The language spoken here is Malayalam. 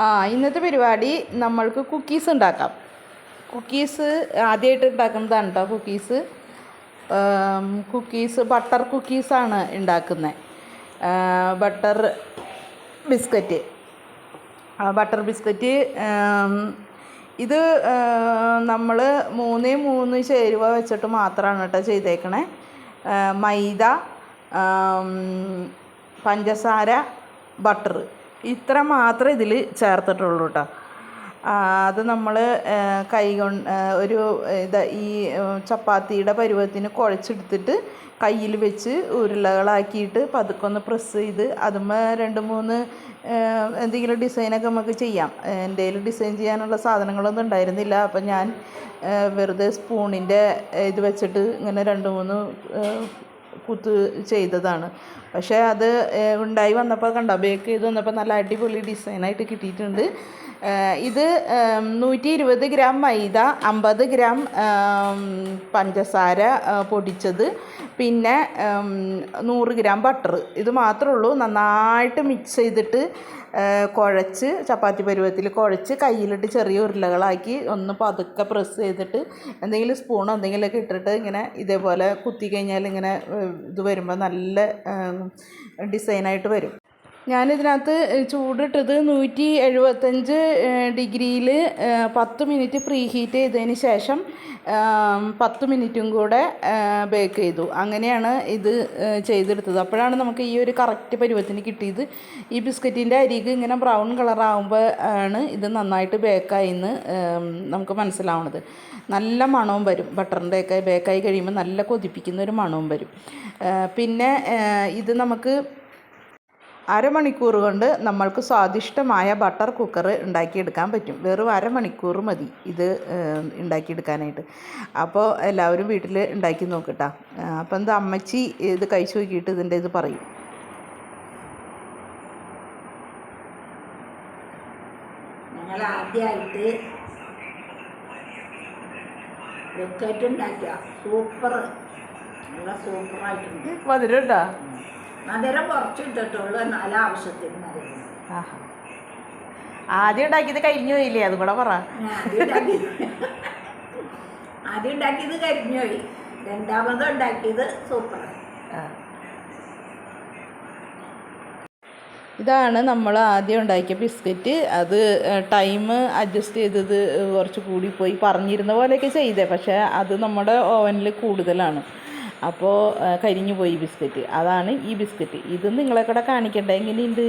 ആ ഇന്നത്തെ പരിപാടി നമ്മൾക്ക് കുക്കീസ് ഉണ്ടാക്കാം. കുക്കീസ് ആദ്യമായിട്ട് ഉണ്ടാക്കുന്നതാണ് കേട്ടോ കുക്കീസ് കുക്കീസ് ബട്ടർ കുക്കീസാണ് ഉണ്ടാക്കുന്നത് ബട്ടർ ബിസ്ക്കറ്റ് ബട്ടർ ബിസ്ക്കറ്റ് ഇത് നമ്മൾ മൂന്നേ മൂന്ന് ചേരുവ വെച്ചിട്ട് മാത്രമാണ് കേട്ടോ ചെയ്തേക്കണേ. മൈദ പഞ്ചസാര ബട്ടർ ഇത്ര മാത്രമേ ഇതിൽ ചേർത്തിട്ടുള്ളൂ കേട്ടോ അത് നമ്മൾ കൈ കൊണ്ട് ഒരു ഇത് ഈ ചപ്പാത്തിയുടെ പരുവത്തിന് കുഴച്ചെടുത്തിട്ട് കയ്യിൽ വെച്ച് ഉരുളകളാക്കിയിട്ട് പതുക്കെ ഒന്ന് പ്രസ് ചെയ്ത് അതുമ്മ രണ്ട് മൂന്ന് എന്തെങ്കിലും ഡിസൈനൊക്കെ നമുക്ക് ചെയ്യാം. എന്റെ ഡിസൈൻ ചെയ്യാനുള്ള സാധനങ്ങളൊന്നും ഉണ്ടായിരുന്നില്ല. അപ്പം ഞാൻ വെറുതെ സ്പൂണിന്റെ ഇത് വെച്ചിട്ട് ഇങ്ങനെ രണ്ട് മൂന്ന് കുത്ത് ചെയ്തതാണ്. പക്ഷേ അത് ഉണ്ടായി വന്നപ്പോൾ കണ്ടോ ബേക്ക് ചെയ്ത് വന്നപ്പോൾ നല്ല അടിപൊളി ഡിസൈനായിട്ട് കിട്ടിയിട്ടുണ്ട്. ഇത് നൂറ്റി ഇരുപത് ഗ്രാം മൈദ അമ്പത് ഗ്രാം പഞ്ചസാര പൊടിച്ചത് പിന്നെ നൂറ് ഗ്രാം ബട്ടർ ഇത് മാത്രമേ ഉള്ളൂ. നന്നായിട്ട് മിക്സ് ചെയ്തിട്ട് കുഴച്ച് ചപ്പാത്തി പരുവത്തിൽ കുഴച്ച് കയ്യിലിട്ട് ചെറിയ ഉരുളകളാക്കി ഒന്ന് പതുക്കെ പ്രസ് ചെയ്തിട്ട് എന്തെങ്കിലും സ്പൂണോ എന്തെങ്കിലുമൊക്കെ ഇട്ടിട്ട് ഇങ്ങനെ ഇതേപോലെ കുത്തി കഴിഞ്ഞാൽ ഇങ്ങനെ ഇത് വരുമ്പോൾ നല്ല ഡിസൈനായിട്ട് വരും. ഞാനിതിനകത്ത് ചൂടിട്ടത് നൂറ്റി എഴുപത്തഞ്ച് ഡിഗ്രിയിൽ പത്ത് മിനിറ്റ് പ്രീ ഹീറ്റ് ചെയ്തതിന് ശേഷം പത്ത് മിനിറ്റും കൂടെ ബേക്ക് ചെയ്തു. അങ്ങനെയാണ് ഇത് ചെയ്തെടുത്തത്. അപ്പോഴാണ് നമുക്ക് ഈ ഒരു കറക്റ്റ് പരുവത്തിന് കിട്ടിയത്. ഈ ബിസ്ക്കറ്റിന്റെ അരിക് ഇങ്ങനെ ബ്രൗൺ കളറാകുമ്പോൾ ആണ് ഇത് നന്നായിട്ട് ബേക്കായിന്ന് നമുക്ക് മനസ്സിലാവുന്നത് നല്ല മണവും വരും. ബട്ടറിന്റെയൊക്കെ ബേക്കായി കഴിയുമ്പോൾ നല്ല കൊതിപ്പിക്കുന്ന ഒരു മണവും വരും. പിന്നെ ഇത് നമുക്ക് അരമണിക്കൂർ കൊണ്ട് നമ്മൾക്ക് സ്വാദിഷ്ടമായ ബട്ടർ കുക്കർ ഉണ്ടാക്കിയെടുക്കാൻ പറ്റും. വെറും അരമണിക്കൂർ മതി ഇത് ഉണ്ടാക്കിയെടുക്കാനായിട്ട്. അപ്പോൾ എല്ലാവരും വീട്ടിൽ ഉണ്ടാക്കി നോക്കട്ടാ. അപ്പോൾ എന്താ അമ്മച്ചി ഇത് കഴിച്ചു നോക്കിയിട്ട് ഇതിന്റെ ഇത് പറയും. ഞങ്ങൾ ആദ്യമായിട്ട് ഉണ്ടാക്കിയ. സൂപ്പർ നല്ല സൂപ്പറായിട്ടുണ്ട്. മധുരം ഉണ്ടോ? മധുരം കുറച്ച് ഇട്ടിട്ടുള്ളൂ നല്ല ആവശ്യത്തിന് ആഹാ. ആദ്യം ഉണ്ടാക്കിയത് കഴിഞ്ഞു പോയില്ലേ? അതും കൂടെ പറ. ആദ്യം ഉണ്ടാക്കിയത് കരിഞ്ഞു പോയി. രണ്ടാമത് ഉണ്ടാക്കിയത് സൂപ്പർ ഇതാണ് നമ്മൾ ആദ്യം ഉണ്ടാക്കിയ ബിസ്ക്കറ്റ്. അത് ടൈം അഡ്ജസ്റ്റ് ചെയ്തത് കുറച്ച് കൂടിപ്പോയി പറഞ്ഞിരുന്ന പോലെയൊക്കെ ചെയ്തേ. പക്ഷേ അത് നമ്മുടെ ഓവനിൽ കൂടുതലാണ്. അപ്പോൾ കരിഞ്ഞു പോയി ബിസ്ക്കറ്റ്. അതാണ് ഈ ബിസ്ക്കറ്റ്. ഇത് നിങ്ങളെ കൂടെ കാണിക്കണ്ടേ. എങ്ങനെയുണ്ട്?